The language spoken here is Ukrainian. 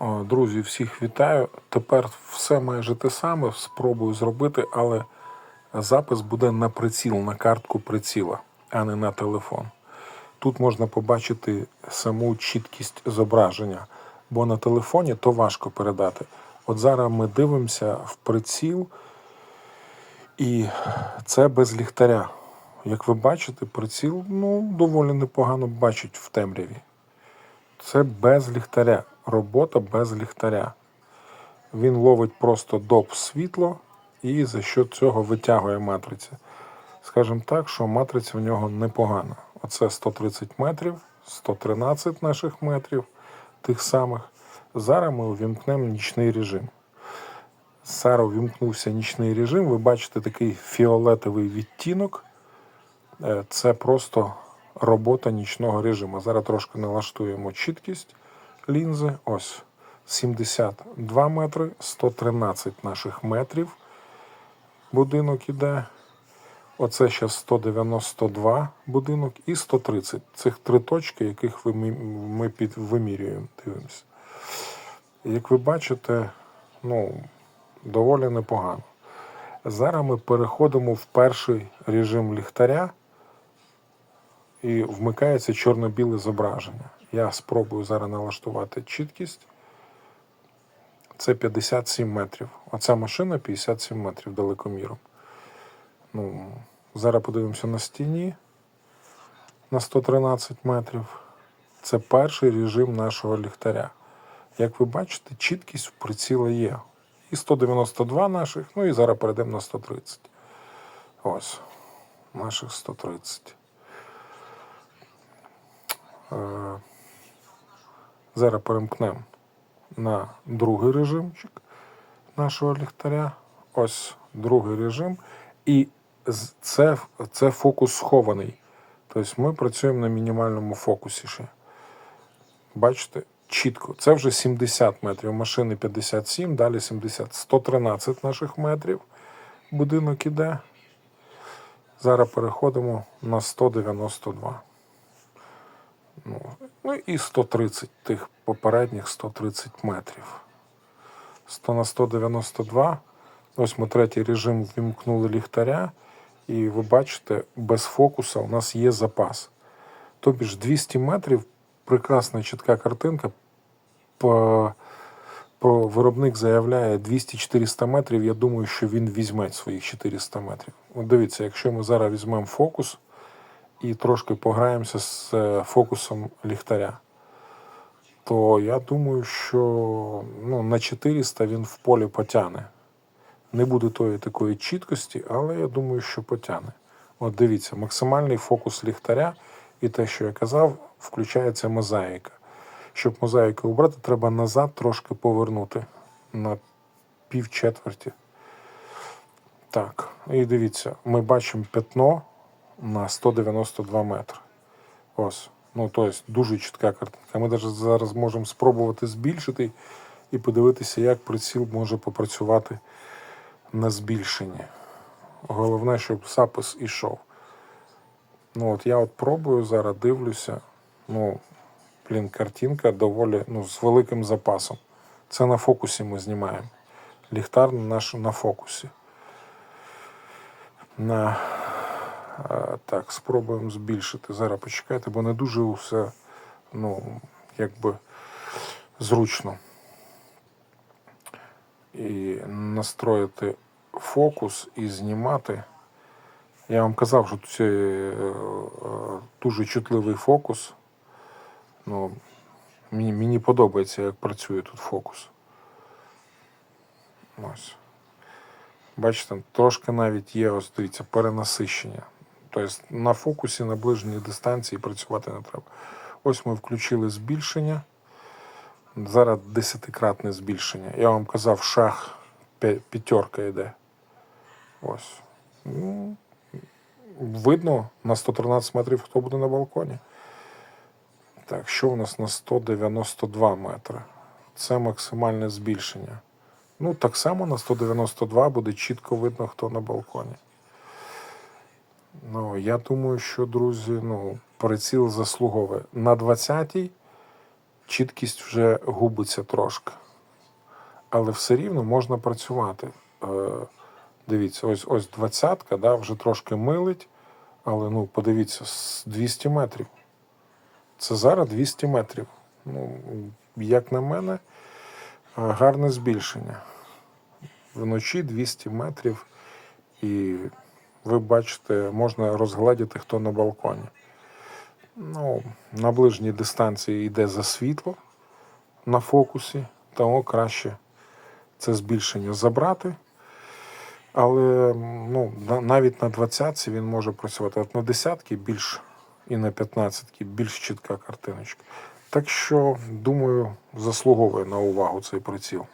О, Друзі, всіх вітаю. Тепер все майже те саме. Спробую зробити, але запис буде на приціл, на картку приціла, а не на телефон. Тут можна побачити саму чіткість зображення, бо на телефоні то важко передати. От зараз ми дивимося в приціл, і це без ліхтаря. Як ви бачите, приціл ну, доволі непогано бачить в темряві. Це без ліхтаря. Робота без ліхтаря. Він ловить просто доп світло і за що цього витягує матриця. Скажімо так, що матриця в нього непогана. Оце 130 метрів, 113 наших метрів тих самих. Зараз ми увімкнемо нічний режим. Зараз увімкнувся нічний режим. Ви бачите такий фіолетовий відтінок. Е, Це просто робота нічного режиму. Зараз трошки налаштуємо чіткість лінзи. Ось 72 метри, 113 наших метрів. Будинок іде. Оце ще 192 будинок і 130. Цих три точки, яких ми, під, вимірюємо, дивимося. Як ви бачите, ну, доволі непогано. Зараз ми переходимо в перший режим ліхтаря і вмикається чорно-біле зображення. Я спробую зараз налаштувати чіткість. Це 57 метрів. Оця машина 57 метрів далекоміром. Ну, зараз подивимося на стіні на 113 метрів. Це перший режим нашого ліхтаря. Як ви бачите, чіткість в приціла є. І 192 наших, ну і зараз перейдемо на 130. Ось, наших 130. Зараз перемкнемо на другий режимчик нашого ліхтаря. Ось другий режим. І це, це фокус схований. Тобто ми працюємо на мінімальному фокусі ще. Бачите, чітко. Це вже 70 метрів. Машини 57, далі 70. 113 наших метрів. Будинок іде. Зараз переходимо на 192. Ну, ну і 130 тих попередніх 130 метрів. 100 на 192. Ось ми третій режим вімкнули ліхтаря. І ви бачите, без фокуса у нас є запас. Тобі ж 200 метрів прекрасна чітка картинка. По, по виробник заявляє 200-400 метрів. Я думаю, що він візьме своїх 400 метрів. От дивіться, якщо ми зараз візьмемо фокус і трошки пограємося з е, фокусом ліхтаря, то я думаю, що ну, на 400 він в полі потягне. Не буде тої такої чіткості, але я думаю, що потягне. От дивіться, максимальний фокус ліхтаря і те, що я казав, включається мозаїка. Щоб мозаїку обрати, треба назад трошки повернути на пів четверті. Так, і дивіться, ми бачимо пятно на 192 метри. Ось. Ну, тобто дуже чітка картинка. Ми навіть зараз можемо спробувати збільшити і подивитися, як приціл може попрацювати на збільшенні. Головне, щоб запис ішов. Ну, от я от пробую зараз, дивлюся. Ну, блін, картинка доволі ну, з великим запасом. Це на фокусі ми знімаємо. Ліхтар наш на фокусі. На, так, спробуємо збільшити. Зараз почекайте, бо не дуже все ну, якби зручно. І настроїти фокус і знімати. Я вам казав, що це е, дуже чутливий фокус. Ну, мені, мені подобається, як працює тут фокус. Ось. Бачите, трошки навіть є, ось дивіться, перенасищення. Тобто на фокусі на ближній дистанції працювати не треба. Ось ми включили збільшення. Зараз десятикратне збільшення. Я вам казав, шах п'я- п'ятерка йде. Ось. Ну, видно на 113 метрів, хто буде на балконі. Так, що у нас на 192 метри? Це максимальне збільшення. Ну, так само на 192 буде чітко видно, хто на балконі. Ну, я думаю, що, друзі, ну, приціл заслуговує. На 20-й чіткість вже губиться трошки. Але все рівно можна працювати. Е, дивіться, ось ось двадцятка, да, вже трошки милить, але ну, подивіться, 200 метрів. Це зараз 200 метрів. Ну, як на мене, е, гарне збільшення. Вночі 200 метрів, і ви бачите, можна розгледіти, хто на балконі. Ну, на ближній дистанції йде за світло на фокусі, тому краще це збільшення забрати. Але ну, навіть на 20 він може працювати. От на десятки більш і на 15 більш чітка картиночка. Так що, думаю, заслуговує на увагу цей приціл.